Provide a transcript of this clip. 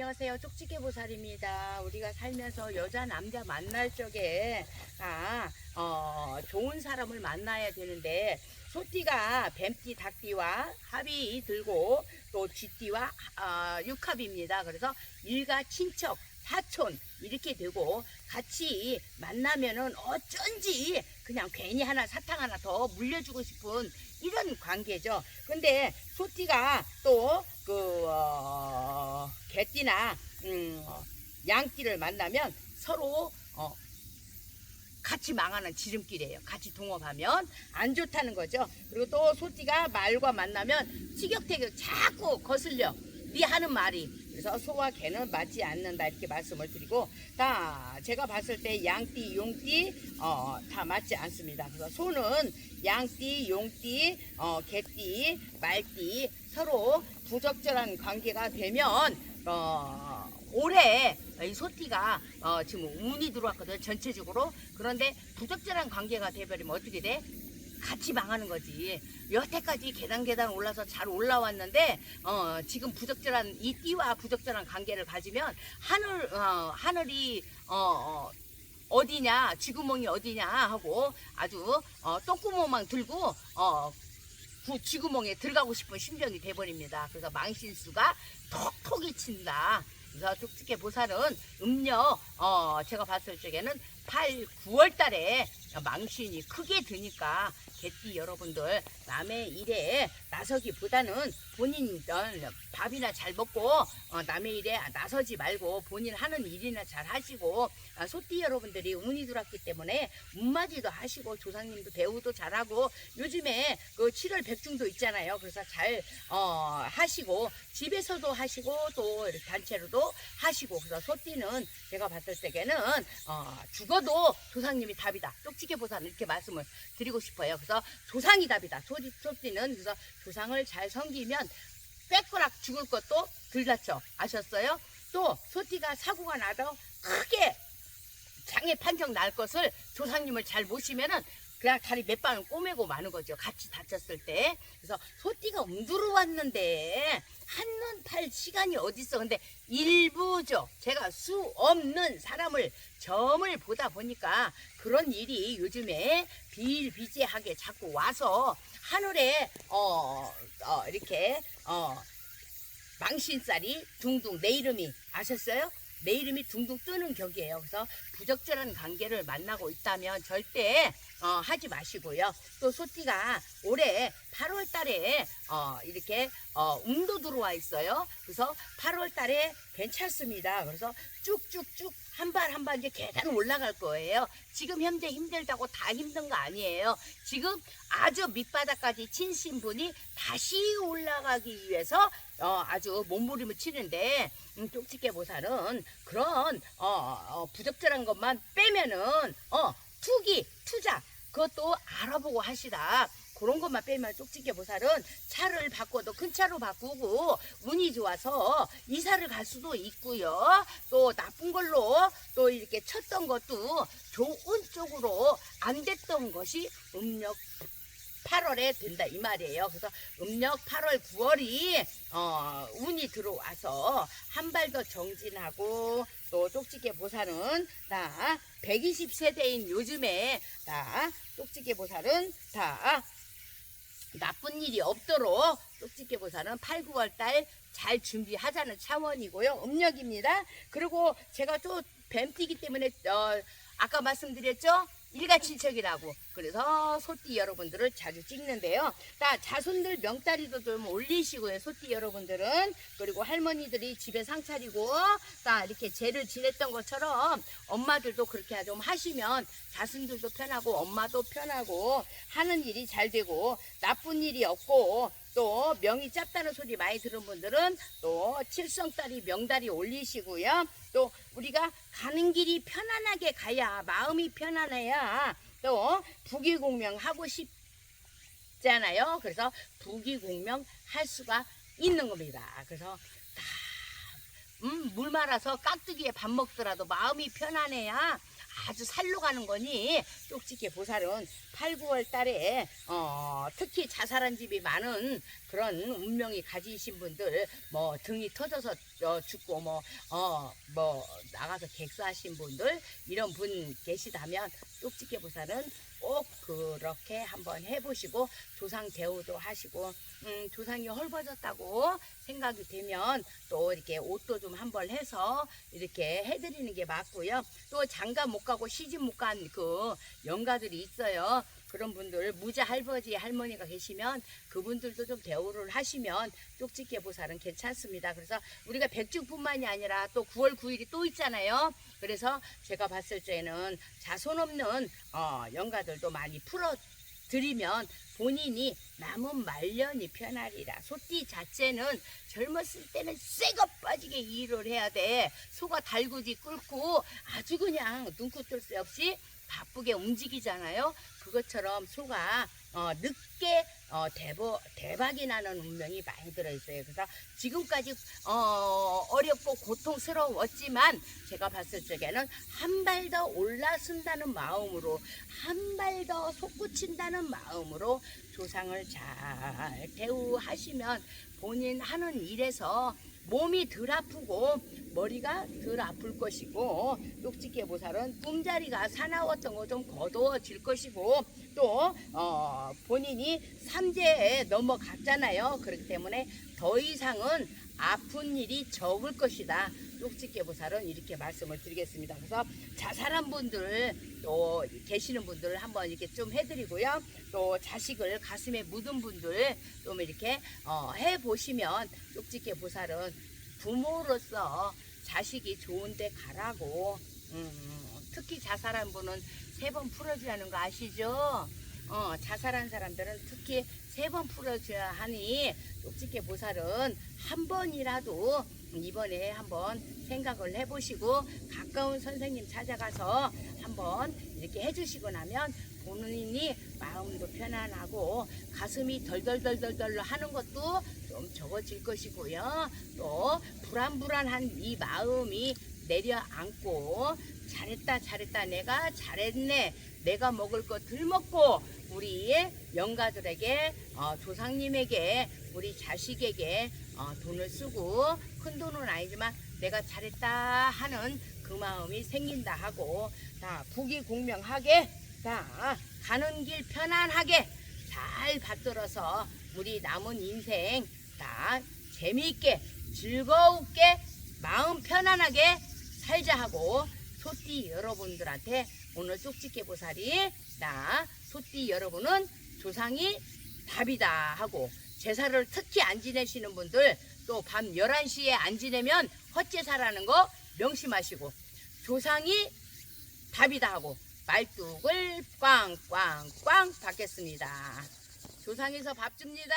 안녕하세요. 쪽지게 보살입니다. 우리가 살면서 여자, 남자 만날 적에, 아, 어, 좋은 사람을 만나야 되는데, 소띠가 뱀띠, 닭띠와 합이 들고, 또 쥐띠와 아, 육합입니다. 그래서 일가, 친척, 사촌, 이렇게 되고, 같이 만나면은 어쩐지 그냥 괜히 하나 사탕 하나 더 물려주고 싶은 이런 관계죠. 근데 소띠가 또그 어, 개띠나 음, 어, 양띠를 만나면 서로 어, 같이 망하는 지름길이에요. 같이 동업하면 안 좋다는 거죠. 그리고 또 소띠가 말과 만나면 티격태격 자꾸 거슬려. 네 하는 말이. 그래서 소와 개는 맞지 않는다 이렇게 말씀을 드리고 다 제가 봤을 때 양띠, 용띠 어, 다 맞지 않습니다. 그래서 소는 양띠, 용띠, 어, 개띠, 말띠 서로 부적절한 관계가 되면 어, 올해 이 소띠가 어, 지금 운이 들어왔거든 전체적으로 그런데 부적절한 관계가 돼버리면 어떻게 돼? 같이 망하는 거지. 여태까지 계단 계단 올라서 잘 올라왔는데 어, 지금 부적절한 이 띠와 부적절한 관계를 가지면 하늘 어, 하늘이 어, 어, 어디냐 쥐구멍이 어디냐 하고 아주 어, 똥구멍만 들고 어, 그 쥐구멍에 들어가고 싶은 심정이 돼버립니다. 그래서 망신수가 톡톡이 친다. 그래서 쪽집게 보살은 음력 어 제가 봤을 적에는 8, 9월 달에 망신이 크게 드니까 개띠 여러분들 남의 일에 나서기보다는 본인 어, 밥이나 잘 먹고 어, 남의 일에 나서지 말고 본인 하는 일이나 잘 하시고 아, 소띠 여러분들이 운이 들어왔기 때문에 운맞이도 하시고 조상님도 배우도 잘하고 요즘에 그 7월 백중도 있잖아요. 그래서 잘 어, 하시고 집에서도 하시고 또 이렇게 단체로도 하시고 그래서 소띠는 제가 봤을 때에는 어, 죽어도 조상님이 답이다. 쪽지게 보사는 이렇게 말씀을 드리고 싶어요. 그래서 조상이 답이다. 소띠, 소띠는 그래서 조상을 잘 섬기면 빼꼬락 죽을 것도 덜 다쳐. 아셨어요? 또 소띠가 사고가 나도 크게 장애 판정 날 것을 조상님을 잘 모시면은 그냥 다리 몇 방을 꼬매고 마는 거죠. 같이 다쳤을 때. 그래서 소띠가 움두러 왔는데 한눈 팔 시간이 어딨어. 근데 일부죠. 제가 수 없는 사람을 점을 보다 보니까 그런 일이 요즘에 비일비재하게 자꾸 와서 하늘에 어, 어 이렇게 어 망신살이 둥둥 내 이름이 아셨어요? 내 이름이 둥둥 뜨는 격이에요. 그래서 부적절한 관계를 만나고 있다면 절대 어, 하지 마시고요. 또 소띠가 올해 8월 달에 어, 이렇게 어, 음도 들어와 있어요. 그래서 8월 달에 괜찮습니다. 그래서 쭉쭉쭉 한 발 한 발 이제 계단 올라갈 거예요. 지금 현재 힘들다고 다 힘든 거 아니에요. 지금 아주 밑바닥까지 친신 분이 다시 올라가기 위해서 어, 아주 몸부림을 치는데 음, 쪽집게 보살은 그런 어, 어, 부적절한 것만 빼면은 어, 투기 투자 그것도 알아보고 하시다. 그런 것만 빼면 쪽집게 보살은 차를 바꿔도 큰 차로 바꾸고 운이 좋아서 이사를 갈 수도 있고요. 또 나쁜 걸로 또 이렇게 쳤던 것도 좋은 쪽으로 안 됐던 것이 음력 8월에 된다 이 말이에요. 그래서 음력 8월 9월이 어, 운이 들어와서 한 발 더 정진하고 또 쪽지게 보살은 다 120세대인 요즘에 다 쪽지게 보살은 다 나쁜 일이 없도록 쪽집게 보살은 8, 9월 달 잘 준비하자는 차원이고요. 음력입니다. 그리고 제가 또 뱀띠기 때문에 어, 아까 말씀드렸죠? 일가친척이라고 그래서 소띠 여러분들을 자주 찍는데요. 자 자손들 명다리도 좀 올리시고요. 소띠 여러분들은 그리고 할머니들이 집에 상 차리고 자 이렇게 제를 지냈던 것처럼 엄마들도 그렇게 좀 하시면 자손들도 편하고 엄마도 편하고 하는 일이 잘 되고 나쁜 일이 없고 또 명이 짧다는 소리 많이 들은 분들은 또 칠성다리 명다리 올리시고요. 또 우리가 가는 길이 편안하게 가야 마음이 편안해야 또 부귀공명 하고 싶잖아요. 그래서 부귀공명 할 수가 있는 겁니다. 그래서 다 음, 물 말아서 깍두기에 밥 먹더라도 마음이 편안해야 아주 살로 가는 거니? 쪽집게 보살은 8, 9월 달에 어, 특히 자살한 집이 많은 그런 운명이 가지신 분들 뭐 등이 터져서 어, 죽고 뭐 어, 뭐 나가서 객사하신 분들 이런 분 계시다면 쪽집게 보살은 꼭 그렇게 한번 해보시고 조상 대우도 하시고 음, 조상이 헐벗었다고 생각이 되면 또 이렇게 옷도 좀 한번 해서 이렇게 해드리는 게 맞고요. 또 장가 못 가고 시집 못 간 그 영가들이 있어요. 그런 분들 무자 할아버지 할머니가 계시면 그분들도 좀 대우를 하시면 쪽집게 보살은 괜찮습니다. 그래서 우리가 백중뿐만이 아니라 또 9월 9일이 또 있잖아요. 그래서 제가 봤을 때는 자손 없는 어, 영가들도 많이 풀어 드리면 본인이 남은 말년이 편하리라. 소띠 자체는 젊었을 때는 쇠가 빠지게 일을 해야 돼. 소가 달구지 끓고 아주 그냥 눈코 뜰 새 없이 바쁘게 움직이잖아요. 그것처럼 소가 어, 늦게 어, 대보, 대박이 나는 운명이 많이 들어있어요. 그래서 지금까지 어, 어렵고 고통스러웠지만 제가 봤을 적에는 한 발 더 올라선다는 마음으로 한 발 더 솟구친다는 마음으로 조상을 잘 대우하시면 본인 하는 일에서 몸이 덜 아프고 머리가 덜 아플 것이고 쪽집게 보살은 꿈자리가 사나웠던 거 좀 거두어질 것이고 또 어, 본인이 삼재에 넘어갔잖아요. 그렇기 때문에 더 이상은 아픈 일이 적을 것이다. 쪽집게 보살은 이렇게 말씀을 드리겠습니다. 그래서 자살한 분들 또 계시는 분들 한번 이렇게 좀 해드리고요. 또 자식을 가슴에 묻은 분들 좀 이렇게 어, 해 보시면 쪽집게 보살은 부모로서 자식이 좋은데 가라고 음, 특히 자살한 분은 세 번 풀어주라는 거 아시죠? 어, 자살한 사람들은 특히 세 번 풀어줘야 하니 쪽집게 보살은 한 번이라도 이번에 한번 생각을 해보시고 가까운 선생님 찾아가서 한번 이렇게 해주시고 나면 본인이 마음도 편안하고 가슴이 덜덜덜덜덜 하는 것도 좀 적어질 것이고요. 또 불안불안한 이 마음이 내려앉고 잘했다 잘했다 내가 잘했네 내가 먹을 거덜 먹고 우리의 영가들에게 어, 조상님에게 우리 자식에게 어, 돈을 쓰고 큰 돈은 아니지만 내가 잘했다 하는 그 마음이 생긴다 하고 자 부귀공명하게 자 가는 길 편안하게 잘 받들어서 우리 남은 인생 다 재미있게 즐거우게 마음 편안하게 살자 하고 소띠 여러분들한테 오늘 쪽집게 보살이 나 소띠 여러분은 조상이 답이다 하고 제사를 특히 안 지내시는 분들 또 밤 11시에 안 지내면 헛제사라는 거 명심하시고 조상이 답이다 하고 말뚝을 꽝꽝꽝 받겠습니다. 조상에서 밥 줍니다.